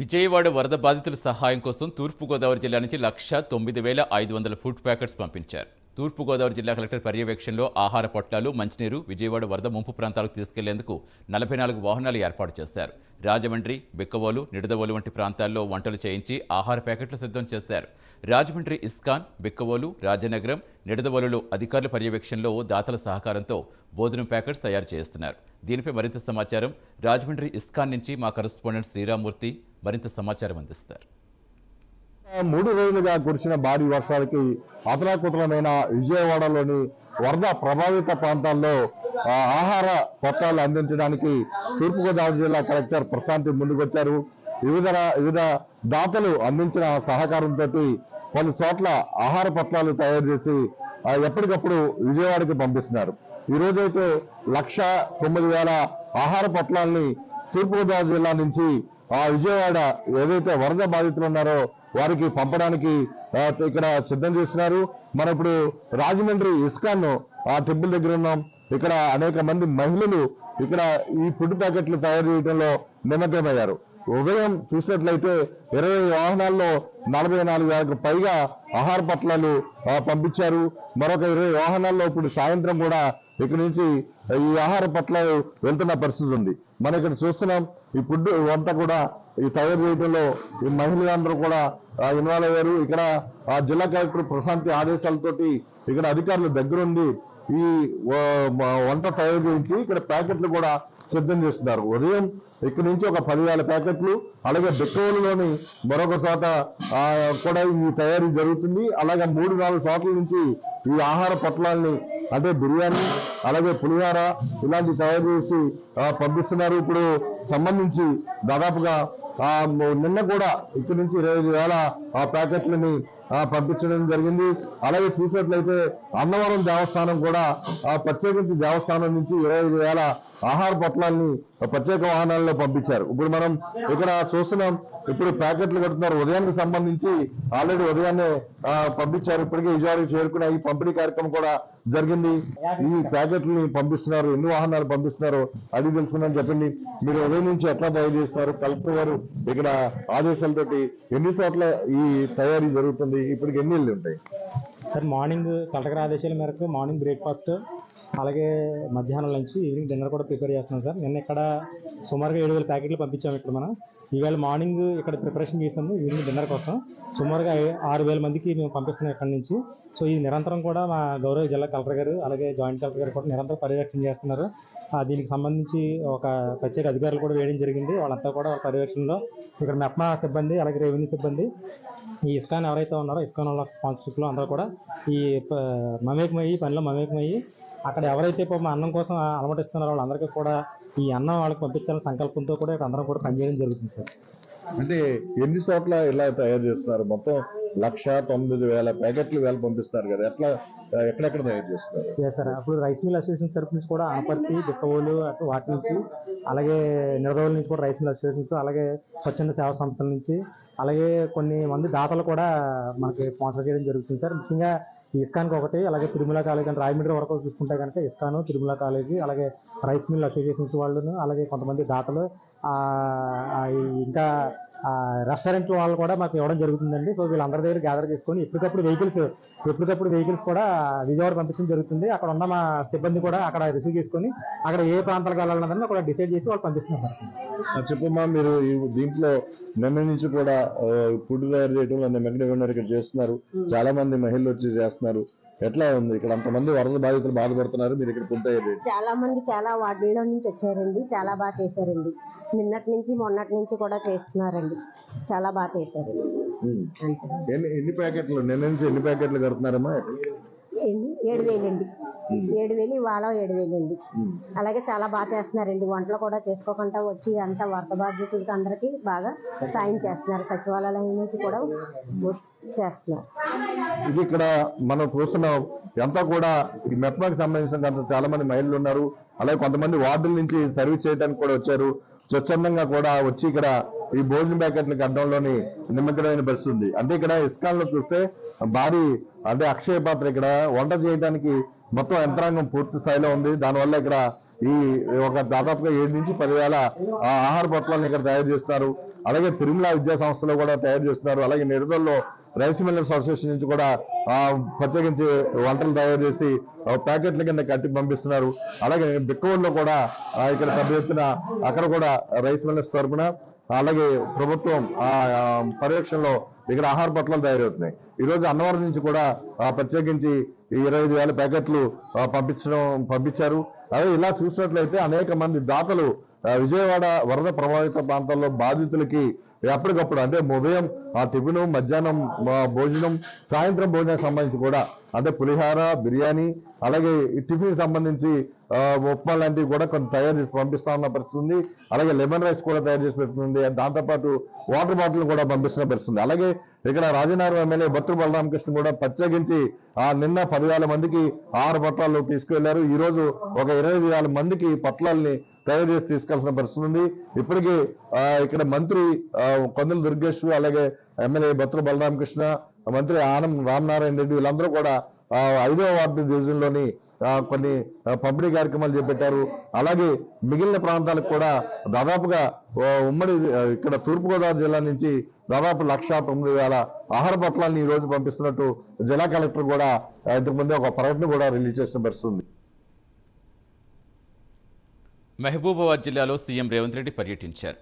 విజయవాడ వరద బాధితుల సహాయం కోసం తూర్పుగోదావరి జిల్లా నుంచి లక్ష తొమ్మిది వేల ఐదు వందల ఫుడ్ ప్యాకెట్స్ పంపించారు. తూర్పుగోదావరి జిల్లా కలెక్టర్ పర్యవేక్షణలో ఆహార పొట్లాలు మంచినీరు విజయవాడ వరద ముంపు ప్రాంతాలకు తీసుకెళ్ళేందుకు నలభై నాలుగు వాహనాలు ఏర్పాటు చేశారు. రాజమండ్రి బిక్కవోలు నిడదవోలు వంటి ప్రాంతాల్లో వంటలు చేయించి ఆహార ప్యాకెట్లు సిద్ధం చేశారు. రాజమండ్రి ఇస్కాన్ బిక్కవోలు రాజనగరం నిడదవోలులో అధికారుల పర్యవేక్షణలో దాతల సహకారంతో భోజనం ప్యాకెట్స్ తయారు చేస్తున్నారు. దీనిపై మరింత సమాచారం రాజమండ్రి ఇస్కాన్ నుంచి మా కరస్పాండెంట్ శ్రీరామూర్తి మరింత సమాచారం అందిస్తారు. మూడు రోజులుగా కురిసిన భారీ వర్షాలకి అతలాకుతలమైన విజయవాడలోని వరద ప్రభావిత ప్రాంతాల్లో ఆ, ఆహార పత్రాలు అందించడానికి తూర్పుగోదావరి జిల్లా కలెక్టర్ ప్రశాంతి ముందుకొచ్చారు. వివిధ వివిధ దాతలు అందించిన సహకారంతో పలు చోట్ల ఆహార పత్రాలు తయారు చేసి ఎప్పటికప్పుడు విజయవాడకి పంపిస్తున్నారు. ఈ రోజైతే లక్ష తొమ్మిది వేల ఆహార పొట్లాల్ని తూర్పుగోదావరి జిల్లా నుంచి ఆ విజయవాడ ఏదైతే వరద బాధితులు ఉన్నారో వారికి పంపడానికి ఇక్కడ సిద్ధం చేస్తున్నారు. మనం ఇప్పుడు రాజమండ్రి ఇస్కాన్ ఆ టెంపుల్ దగ్గర ఉన్నాం. ఇక్కడ అనేక మంది మహిళలు ఇక్కడ ఈ ఫుడ్ ప్యాకెట్లు తయారు చేయడంలో నిమగ్నమయ్యారు. ఉదయం చూసినట్లయితే ఇరవై వాహనాల్లో నలభై నాలుగు వేలకు పైగా ఆహార పట్లాలు పంపించారు. మరొక ఇరవై వాహనాల్లో ఇప్పుడు సాయంత్రం కూడా ఇక్కడ నుంచి ఈ ఆహార పట్లాలు వెళ్తున్న పరిస్థితి ఉంది. మనం ఇక్కడ చూస్తున్నాం ఈ ఫుడ్ వంట కూడా ఈ తయారు చేయడంలో ఈ మహిళలందరూ కూడా ఇన్వాల్వ్ అయ్యారు. ఇక్కడ ఆ జిల్లా కలెక్టర్ ప్రశాంతి ఆదేశాలతోటి ఇక్కడ అధికారులు దగ్గరుండి ఈ వంట తయారు చేయించి ఇక్కడ ప్యాకెట్లు కూడా సిద్ధం చేస్తున్నారు. ఉదయం ఇక్కడ నుంచి ఒక పదివేల ప్యాకెట్లు అలాగే బిక్కవోలులోని మరొక చోట కూడా ఈ తయారీ జరుగుతుంది. అలాగే మూడు నాలుగు చోట్ల నుంచి ఈ ఆహార పొట్లాల్ని అంటే బిర్యానీ అలాగే పులిహార ఇలాంటి తయారు చేసి పంపిస్తున్నారు. ఇప్పుడు సంబంధించి దాదాపుగా నిన్న కూడా ఇక్కడి నుంచి ఇరవై ఐదు వేల ఆ ప్యాకెట్లని పంపించడం జరిగింది. అలాగే చూసినట్లయితే అన్నవరం దేవస్థానం కూడా ఆ ప్రత్యేకించి దేవస్థానం నుంచి ఇరవై ఐదు వేల ఆహార పొట్లాల్ని ప్రత్యేక వాహనాల్లో పంపించారు. ఇప్పుడు మనం ఇక్కడ చూస్తున్నాం ఇప్పుడు ప్యాకెట్లు కడుతున్నారు. ఉదయానికి సంబంధించి ఆల్రెడీ ఉదయాన్నే పంపించారు. ఇప్పటికే విజయవాడకి చేరుకున్న ఈ పంపిణీ కార్యక్రమం కూడా జరిగింది. ఈ ప్యాకెట్లని పంపిస్తున్నారు ఎన్ని వాహనాలు పంపిస్తున్నారో అది తెలుసుకుందని చెప్పండి. మీరు ఉదయం నుంచి ఎట్లా తయారు చేస్తున్నారు? కలెక్టర్ గారు ఇక్కడ ఆదేశాలతోటి ఎన్ని చోట్ల ఈ తయారీ జరుగుతుంది? ఇప్పటికి ఎన్ని ఇళ్ళు ఉంటాయి? సార్ మార్నింగ్ కలెక్టర్ ఆదేశాల మేరకు మార్నింగ్ బ్రేక్ఫాస్ట్ అలాగే మధ్యాహ్నం లంచ్ ఈవినింగ్ డిన్నర్ కూడా ప్రిపేర్ చేస్తున్నాం సార్. నిన్న ఇక్కడ సుమారుగా ఏడు వేల ప్యాకెట్లు పంపించాము ఇక్కడ మనం. ఈవేళ మార్నింగ్ ఇక్కడ ప్రిపరేషన్ చేసాము ఈవినింగ్ డిన్నర్ కోసం. సుమారుగా ఆరు వేల మందికి మేము పంపిస్తున్నాం ఇక్కడ నుంచి. సో ఇది నిరంతరం కూడా మా గౌరవ జిల్లా కలెక్టర్ గారు అలాగే జాయింట్ కలెక్టర్ గారు కూడా నిరంతరం పర్యవేక్షణ చేస్తున్నారు. దీనికి సంబంధించి ఒక ప్రత్యేక అధికారులు కూడా వేయడం జరిగింది. వాళ్ళంతా కూడా పర్యవేక్షణలో ఇక్కడ మెప్మా సిబ్బంది అలాగే రెవెన్యూ సిబ్బంది ఈ ఇస్కాన్ ఎవరైతే ఉన్నారో ఇస్కాన్ వాళ్ళ స్పాన్సర్షిప్లో అందరూ కూడా ఈ మమేకమయ్యి పనిలో మమేకమయ్యి అక్కడ ఎవరైతే మా అన్నం కోసం అలమటిస్తున్నారో వాళ్ళందరికీ కూడా ఈ అన్నం వాళ్ళకి పంపించాలని సంకల్పంతో కూడా ఇక్కడ అందరం కూడా పనిచేయడం జరుగుతుంది సార్. అంటే ఎన్ని చోట్ల ఇలా తయారు చేస్తున్నారు? మొత్తం లక్ష తొమ్మిది వేల ప్యాకెట్లు వేల పంపిస్తున్నారు కదా. ఎట్లా ఎక్కడెక్కడ తయారు చేస్తున్నారు? సార్ అప్పుడు రైస్ మిల్ అసోసియేషన్ తరఫు నుంచి కూడా ఆపత్తి దిక్కవోలు అటు వాటి నుంచి అలాగే నిడదవోలు నుంచి కూడా రైస్ మిల్ అసోసియేషన్స్ అలాగే స్వచ్ఛంద సేవా సంస్థల నుంచి అలాగే కొన్ని మంది దాతలు కూడా మనకి స్పాన్సర్ చేయడం జరుగుతుంది సార్ ముఖ్యంగా ఇస్కాన్కి ఒకటి అలాగే తిరుమల కాలేజ్ అంటే రాయమండ్రి వరకు చూసుకుంటే కనుక ఇస్కాన్ తిరుమల కాలేజీ అలాగే రైస్ మిల్ అసోసియేషన్స్ వాళ్ళను అలాగే కొంతమంది దాతలు ఇంకా రెస్టారెంట్ వాళ్ళు కూడా మాకు ఇవ్వడం జరుగుతుందండి. సో వీళ్ళందరి దగ్గర గ్యాదర్ చేసుకొని ఎప్పటికప్పుడు వెహికల్స్ ఎప్పటికప్పుడు వెహికల్స్ కూడా విజయవాడ పంపించడం జరుగుతుంది. అక్కడ ఉన్న మా సిబ్బంది కూడా అక్కడ రిసీవ్ చేసుకొని అక్కడ ఏ ప్రాంతాలకు వెళ్ళాలన్నదని అక్కడ డిసైడ్ చేసి వాళ్ళు పంపిస్తున్నారు చెప్పమ్మా మీరు ఈ దీంట్లో నిన్న నుంచి కూడా ఫుడ్ తయారు చేయడంలో నిమగ్నం ఉన్నారు ఇక్కడ చేస్తున్నారు. చాలా మంది మహిళలు వచ్చి చేస్తున్నారు. ఎట్లా ఉంది? ఇక్కడ అంతమంది వరద బాధితులు బాధపడుతున్నారు. మీరు ఇక్కడ ఫుడ్ తయారు చేయడం చాలా మంది చాలా వార్డుల్లో నుంచి వచ్చారండి. చాలా బాగా చేశారండి. నిన్నటి నుంచి మొన్నటి నుంచి కూడా చేస్తున్నారండి. చాలా బాగా చేశారు. ఎన్ని ఎన్ని ప్యాకెట్లు? నిన్న నుంచి ఎన్ని ప్యాకెట్లు కడుతున్నారమ్మా? ఏడు వేలండి. ఏడు వేలు ఇవాళ ఏడు వేలండి. అలాగే చాలా బాగా చేస్తున్నారండి. వంటలు కూడా చేసుకోకుండా వచ్చి అంత వరద బాధ్యతలకి అందరికీ బాగా సాయం చేస్తున్నారు. సచివాలయం నుంచి కూడా చేస్తున్నారు. ఇది ఇక్కడ మనం చూస్తున్నాం ఎంత కూడా ఈ మెప్మాకి సంబంధించిన చాలా మంది మహిళలు ఉన్నారు. అలాగే కొంతమంది వార్డుల నుంచి సర్వీస్ చేయడానికి కూడా వచ్చారు. స్వచ్ఛందంగా కూడా వచ్చి ఇక్కడ ఈ భోజన ప్యాకెట్ల అడ్డంలోని నిమగ్నమైన పరిస్థితి ఉంది. అంటే ఇక్కడ ఇస్కాన్లో చూస్తే భారీ అంటే అక్షయ పాత్ర ఇక్కడ. వంట చేయడానికి మొత్తం యంత్రాంగం పూర్తి స్థాయిలో ఉంది. దానివల్ల ఇక్కడ ఈ ఒక దాదాపుగా ఏడు నుంచి పదివేల ఆహార పొట్లాలను ఇక్కడ తయారు చేస్తున్నారు. అలాగే తిరుమల విద్యా సంస్థలో కూడా తయారు చేస్తున్నారు. అలాగే నిరుదల్లో రైస్ మిల్లర్స్ అసోసియేషన్ నుంచి కూడా ప్రత్యేకించి వంటలు తయారు చేసి ప్యాకెట్ల కింద కట్టి పంపిస్తున్నారు. అలాగే బిక్కవూరులో కూడా ఇక్కడ పెద్ద ఎత్తున అక్కడ కూడా రైస్ మిల్లర్స్ తరపున అలాగే ప్రభుత్వం ఆ పర్యవేక్షణలో ఇక్కడ ఆహార పొట్లాలు తయారవుతున్నాయి. ఈరోజు అన్నవరం నుంచి కూడా ప్రత్యేకించి ఇరవై ఐదు వేల ప్యాకెట్లు పంపించడం పంపించారు. అదే ఇలా చూసినట్లయితే అనేక మంది దాతలు విజయవాడ వరద ప్రభావిత ప్రాంతాల్లో బాధితులకి ఎప్పటికప్పుడు అంటే ఉదయం ఆ టిఫిన్ మధ్యాహ్నం భోజనం సాయంత్రం భోజనానికి సంబంధించి కూడా అంటే పులిహార బిర్యానీ అలాగే టిఫిన్ సంబంధించి ఉప్మా లాంటివి కూడా కొంత తయారు చేసి పంపిస్తా ఉన్న పరిస్థితి అలాగే లెమన్ రైస్ కూడా తయారు చేసి పెడుతుంది. దాంతోపాటు వాటర్ బాటిల్ కూడా పంపిస్తున్న పరిస్థితుంది అలాగే ఇక్కడ రాజనగరం ఎమ్మెల్యే బొత్తు బలరామకృష్ణ కూడా ప్రత్యేకించి ఆ నిన్న పదివేల మందికి ఆరు పట్టాలు తీసుకువెళ్ళారు ఈ రోజు ఒక ఇరవై వేల మందికి పట్లాల్ని తయారు చేసి తీసుకెళ్తున్న పరిస్థితి ఉంది. ఇప్పటికీ ఇక్కడ మంత్రి కొందల దుర్గేష్ అలాగే ఎమ్మెల్యే బొత్తుల బలరామకృష్ణ మంత్రి ఆనం రామనారాయణ రెడ్డి వీళ్ళందరూ కూడా ఐదవ ఐదో వార్డు డివిజన్లోని కొన్ని పంపిణీ కార్యక్రమాలు చేపట్టారు. అలాగే మిగిలిన ప్రాంతాలకు కూడా దాదాపుగా ఉమ్మడి ఇక్కడ తూర్పుగోదావరి జిల్లా నుంచి దాదాపు లక్ష తొమ్మిది వేల ఆహార పట్లాలను ఈ రోజు పంపిస్తున్నట్టు జిల్లా కలెక్టర్ కూడా ఇంతకుముందే ఇంతకు ఒక ప్రకటన కూడా రిలీజ్ చేసిన పరిస్థితి మహబూబాబాద్ జిల్లాలో సీఎం రేవంత్ రెడ్డి పర్యటించారు.